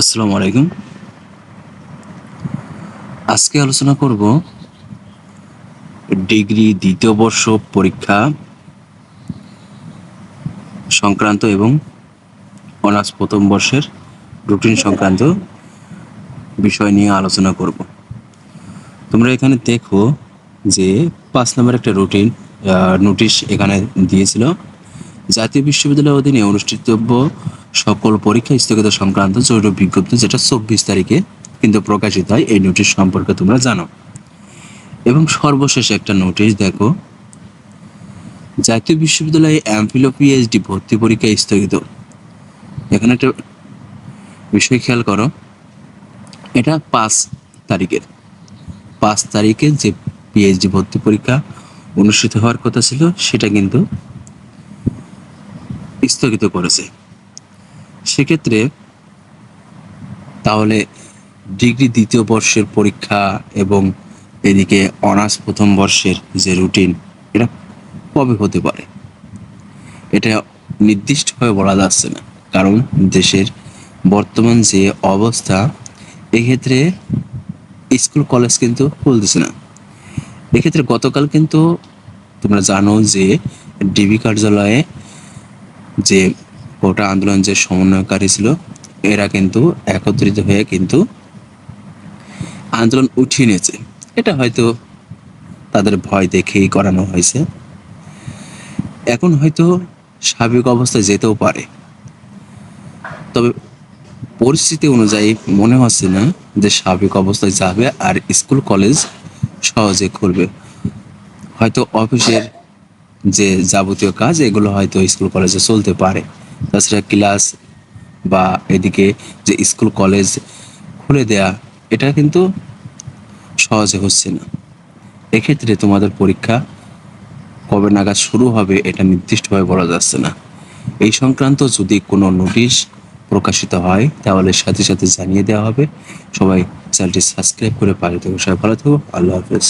আসসালামু আলাইকুম। আজকে আলোচনা করব ডিগ্রি দ্বিতীয় বর্ষ পরীক্ষা সংক্রান্ত এবং অনার্স প্রথম বর্ষের রুটিন সংক্রান্ত বিষয় নিয়ে আলোচনা করব। তোমরা এখানে দেখো যে পাঁচ নম্বর একটা রুটিন নোটিশ এখানে দিয়েছিল। জাতীয় বিশ্ববিদ্যালয়ের অধীনে অনুষ্ঠিতব্য সকল পরীক্ষা স্থগিত সংক্রান্ত জরুরি বিজ্ঞপ্তি যেটা চব্বিশ তারিখে কিন্তু প্রকাশিত হয়, এই নোটিশ সম্পর্কে তোমরা জানো। এবং সর্বশেষ একটা নোটিশ দেখো। জাতীয় বিশ্ববিদ্যালয়ে ও পিএইচডি ভর্তি পরীক্ষা স্থগিত। এখানে একটা বিষয় খেয়াল করো। এটা পাঁচ তারিখের। পাঁচ তারিখে যে পিএইচডি ভর্তি পরীক্ষা অনুষ্ঠিত হওয়ার কথা ছিল, সেটা কিন্তু স্থগিত করেছে। সেক্ষেত্রে তাহলে ডিগ্রি দ্বিতীয় বর্ষের পরীক্ষা এবং এদিকে অনার্স প্রথম বর্ষের যে রুটিন, এটা কবে হতে পারে? এটা নির্দিষ্টভাবে বলা যাচ্ছে না, কারণ দেশের বর্তমান যে অবস্থা, এক্ষেত্রে স্কুল, কলেজ কিন্তু খুলতেছে না। এক্ষেত্রে গতকাল কিন্তু তোমরা জানো যে ডিবি কার্যালয়ে যে কোটা আন্দোলন যে সমন্বয়কারী ছিল, এরা কিন্তু একত্রিত হয়ে কিন্তু আন্দোলন উঠিয়ে নিয়েছে। এটা হয়তো তাদের ভয় দেখেই করানো হয়েছে। এখন হয়তো স্বাভাবিক অবস্থায় যেতেও পারে। তবে পরিস্থিতি অনুযায়ী মনে হচ্ছে না যে স্বাভাবিক অবস্থায় যাবে আর স্কুল, কলেজ সহজে খুলবে। হয়তো অফিসের যে যাবতীয় কাজ, এগুলো হয়তো স্কুল, কলেজে চলতে পারে। তাছাড়া ক্লাস বা এদিকে যে স্কুল, কলেজ খুলে দেয়া, এটা কিন্তু সহজে হচ্ছে না। এক্ষেত্রে তোমাদের পরীক্ষা কবে নাগাদ শুরু হবে এটা নির্দিষ্টভাবে বলা যাচ্ছে না। এই সংক্রান্ত যদি কোনো নোটিশ প্রকাশিত হয়, তাহলে সাথে সাথে জানিয়ে দেওয়া হবে। সবাই চ্যানেলটি সাবস্ক্রাইব করে পাঠিয়ে দেবো সবাই ভালো থাকব আল্লাহ হাফেজ।